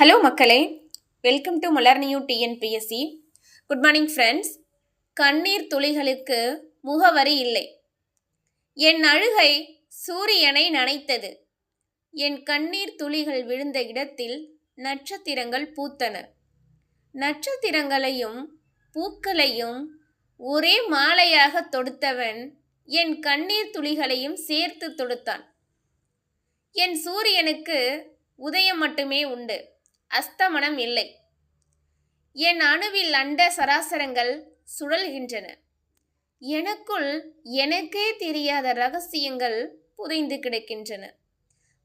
Hello மக்களே. Welcome to Malar new TNPSC good morning friends கண்ணீர் துளிகளுக்கு முகவரி இல்லை. என் அழுகை சூரியனை நனைத்தது. என் கண்ணீர் துளிகள் விழுந்த இடத்தில் நட்சத்திரங்கள் பூத்தன. நட்சத்திரங்களையும் பூக்களையும் ஒரே மாலையாக தொடுத்தவன் என் கண்ணீர் துளிகளையும் சேர்த்து தொடுத்தான். என் சூரியனுக்கு உதயம் மட்டுமே உண்டு. அஸ்தமனம் இல்லை. என் அணுவில் அண்ட சராசரங்கள் சுழல்கின்றன. எனக்குள் எனக்கே தெரியாத ரகசியங்கள் புதைந்து கிடக்கின்றன.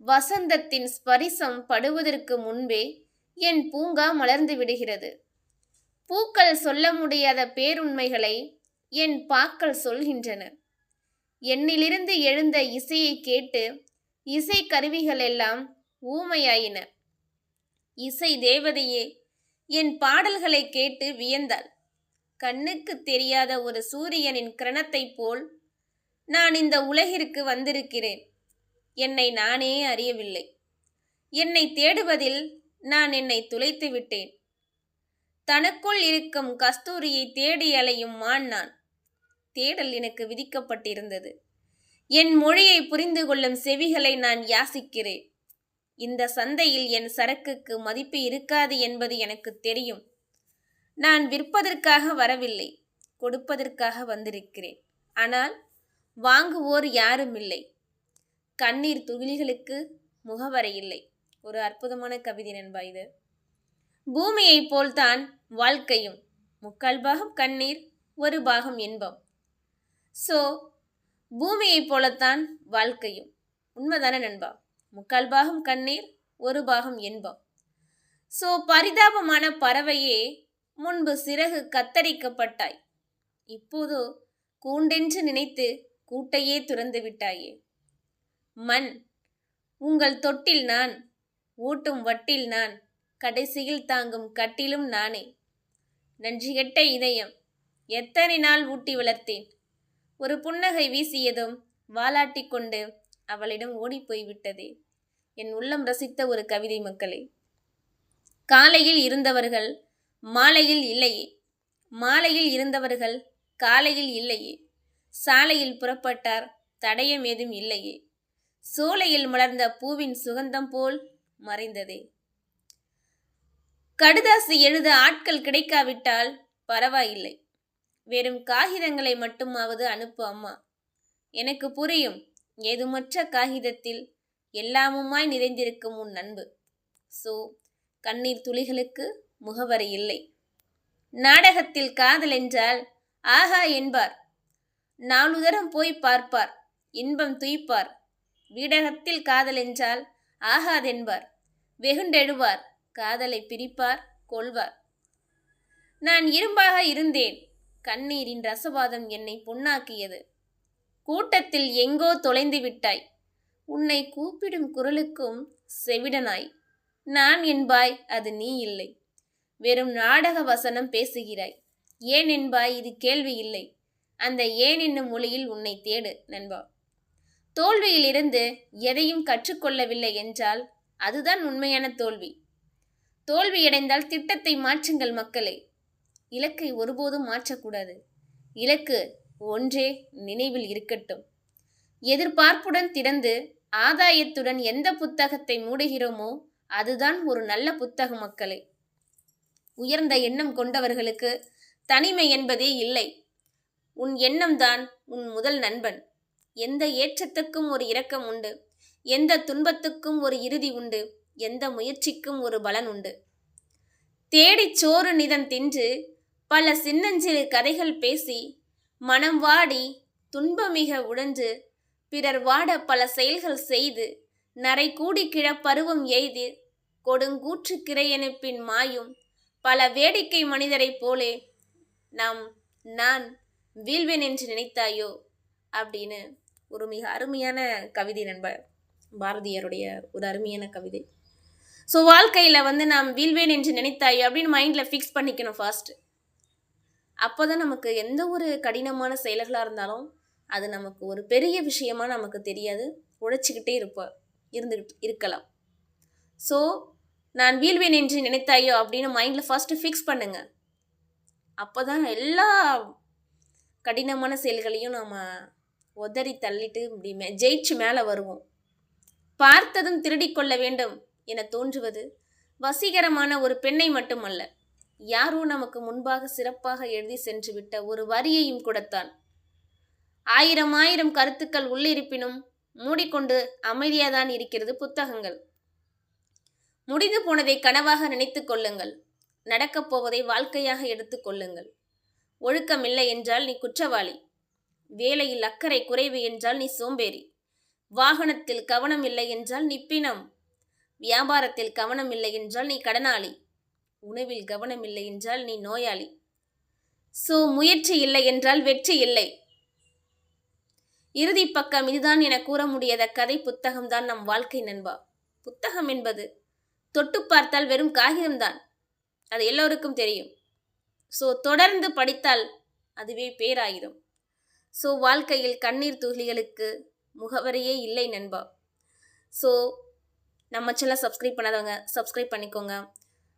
வசந்தத்தின் ஸ்பரிசம் படுவதற்கு முன்பே என் பூங்கா மலர்ந்து விடுகிறது. பூக்கள் சொல்ல முடியாத பேருண்மைகளை என் பாக்கள் சொல்கின்றன. என்னிலிருந்து எழுந்த இசையை கேட்டு இசை கருவிகள் எல்லாம் ஊமையாயின. இசை தேவதையே என் பாடல்களை கேட்டு வியந்தாள். கண்ணுக்கு தெரியாத ஒரு சூரியனின் கிரணத்தைப் போல் நான் இந்த உலகிற்கு வந்திருக்கிறேன். என்னை நானே அறியவில்லை. என்னை தேடுவதில் நான் என்னை துளைத்து விட்டேன். தனக்குள் இருக்கும் கஸ்தூரியை தேடி அலையும் மான் நான். தேடல் எனக்கு விதிக்கப்பட்டிருந்தது. என் மொழியை புரிந்து கொள்ளும் செவிகளை நான் யாசிக்கிறேன். இந்த சந்தையில் என் சரக்குக்கு மதிப்பு இருக்காது என்பது எனக்கு தெரியும். நான் விற்பதற்காக வரவில்லை கொடுப்பதற்காக வந்திருக்கிறேன். ஆனால் வாங்குவோர் யாரும் இல்லை. கண்ணீர் துளிகளுக்கு முகவரை இல்லை. ஒரு அற்புதமான கவிதை நண்பா இது. பூமியைப் போல்தான் வாழ்க்கையும் முக்கால் பாகம் கண்ணீர் ஒரு பாகம் இன்பம். ஸோ பூமியைப் போலத்தான் வாழ்க்கையும். உண்மைதானே நண்பா? முக்கால் பாகம் கண்ணீர் ஒரு பாகம் இன்பம். ஸோ பரிதாபமான பறவையே முன்பு சிறகு கத்தரிக்கப்பட்டாய். இப்போதோ கூண்டென்று நினைத்து கூட்டையே துறந்து விட்டாயே. மண் உங்கள் தொட்டில் நான் ஊட்டும் வட்டில் நான் கடைசியில் தாங்கும் கட்டிலும் நானே. நன்றிகெட்ட இதயம் எத்தனை நாள் ஊட்டி வளர்த்தேன். ஒரு புன்னகை வீசியதும் வாலாட்டிக் கொண்டு அவளிடம் ஓடிப்போய் விட்டதே என் உள்ளம் ரசித்த ஒரு கவிதை மக்களே. காலையில் இருந்தவர்கள் மாலையில் இல்லையே. மாலையில் இருந்தவர்கள் காலையில் இல்லையே. சாலையில் புறப்பட்டார் தடயம் ஏதும் இல்லையே. சோலையில் மலர்ந்த பூவின் சுகந்தம் போல் மறைந்ததே. கடுதாசி எழுத ஆட்கள் கிடைக்காவிட்டால் பரவாயில்லை. வெறும் காகிதங்களை மட்டுமாவது அனுப்பு அம்மா. எனக்கு புரியும். ஏதுமற்ற காகிதத்தில் எல்லாமுமாய் நிறைந்திருக்கும் உன் அன்பு சோ கண்ணீர் துளிகளுக்கு முகவரி இல்லை. நாடகத்தில் காதல் என்றால் ஆஹா என்பார். நாலுதரம் போய் பார்ப்பார் இன்பம் துய்ப்பார். வீடகத்தில் காதல் என்றால் ஆகாதென்பார் வெகுண்டெழுவார் காதலை பிரிப்பார் கொள்வார். நான் இரும்பாக இருந்தேன் கண்ணீரின் ரசவாதம் என்னை பொன்னாக்கியது. கூட்டத்தில் எங்கோ தொலைந்து விட்டாய். உன்னை கூப்பிடும் குரலுக்கும் செவிடனாய். நான் என்பாய் அது நீ இல்லை. வெறும் நாடக வசனம் பேசுகிறாய். ஏன் என்பாய் இது கேள்வி இல்லை. அந்த ஏன் என்னும் மொழியில் உன்னை தேடு நண்பா. தோல்வியிலிருந்து எதையும் கற்றுக்கொள்ளவில்லை என்றால் அதுதான் உண்மையான தோல்வி. தோல்வியடைந்தால் திட்டத்தை மாற்றுங்கள் மக்களே. இலக்கை ஒருபோதும் மாற்றக்கூடாது. இலக்கு ஒன்றே நினைவில் இருக்கட்டும். எதிர்பார்ப்புடன் திறந்து ஆதாயத்துடன் எந்த புத்தகத்தை மூடுகிறோமோ அதுதான் ஒரு நல்ல புத்தக மக்களே. உயர்ந்த எண்ணம் கொண்டவர்களுக்கு தனிமை என்பதே இல்லை. உன் எண்ணம்தான் உன் முதல் நண்பன். எந்த ஏற்றத்துக்கும் ஒரு இரக்கம் உண்டு. எந்த துன்பத்துக்கும் ஒரு இறுதி உண்டு. எந்த முயற்சிக்கும் ஒரு பலன் உண்டு. தேடிச் சோறு நிதம் தின்று பல சின்னஞ்சிறு கதைகள் பேசி மனம் வாடி துன்பமிக உழன்று பிறர் வாட பல செயல்கள் செய்து நரை கூடி கிழப்பருவம் எய்து கொடுங்கூற்று கிரையனுப்பின் மாயும் பல வேடிக்கை மனிதரைப் போலே நாம் நான் வீழ்வேன் என்று நினைத்தாயோ? அப்படின்னு ஒரு மிக அருமையான கவிதை நண்பர் பாரதியாருடைய ஒரு அருமையான கவிதை. ஸோ வாழ்க்கையில் வந்து நாம் வீழ்வேன் என்று நினைத்தாயோ? அப்படின்னு மைண்டில் ஃபிக்ஸ் பண்ணிக்கணும் ஃபர்ஸ்ட் அப்போ தான் நமக்கு எந்த ஒரு கடினமான செயல்களாக இருந்தாலும் அது நமக்கு ஒரு பெரிய விஷயமா நமக்கு தெரியாது. உழைச்சிக்கிட்டே இருப்போம் இருந்துக்கிட்டு இருக்கலாம். ஸோ நான் வீழ்வேன் என்று நினைத்தாயோ அப்படின்னு மைண்டில் ஃபஸ்ட்டு ஃபிக்ஸ் பண்ணுங்கள் அப்போ தான் எல்லா கடினமான செயல்களையும் நாம் உதறி தள்ளிட்டு இப்படி மே ஜெயிச்சு மேலே வருவோம். பார்த்ததும் திருடிக்கொள்ள வேண்டும் என தோன்றுவது வசீகரமான ஒரு பெண்ணை மட்டுமல்ல. யாரோ நமக்கு முன்பாக சிறப்பாக எழுதி சென்று விட்ட ஒரு வரியையும் கூடத்தான். ஆயிரம் ஆயிரம் கருத்துக்கள் உள்ளிருப்பினும் மூடிக்கொண்டு அமைதியாதான் இருக்கிறது புத்தகங்கள். முடிந்து போனதை கனவாக நினைத்து கொள்ளுங்கள். நடக்கப் போவதை வாழ்க்கையாக எடுத்துக் கொள்ளுங்கள். ஒழுக்கம் இல்லை என்றால் நீ குற்றவாளி. வேலையில் அக்கறை குறைவு என்றால் நீ சோம்பேறி. வாகனத்தில் கவனம் இல்லை என்றால் நீ பிணம். வியாபாரத்தில் கவனம் இல்லை என்றால் நீ கடனாளி. உணவில் கவனம் இல்லை என்றால் நீ நோயாளி. ஸோ முயற்சி இல்லை என்றால் வெற்றி இல்லை. இறுதி பக்கம் இதுதான் என கூற முடியாத கதை புத்தகம்தான் நம் வாழ்க்கை நண்பா. புத்தகம் என்பது தொட்டு பார்த்தால் வெறும் காகிதம்தான் அது எல்லோருக்கும் தெரியும். ஸோ தொடர்ந்து படித்தால் அதுவே பேராயிரும். ஸோ வாழ்க்கையில் கண்ணீர் துளிகளுக்கு முகவரியே இல்லை நண்பா. ஸோ நம்ம சேனல் சப்ஸ்கிரைப் பண்ணாதவங்க சப்ஸ்கிரைப் பண்ணிக்கோங்க.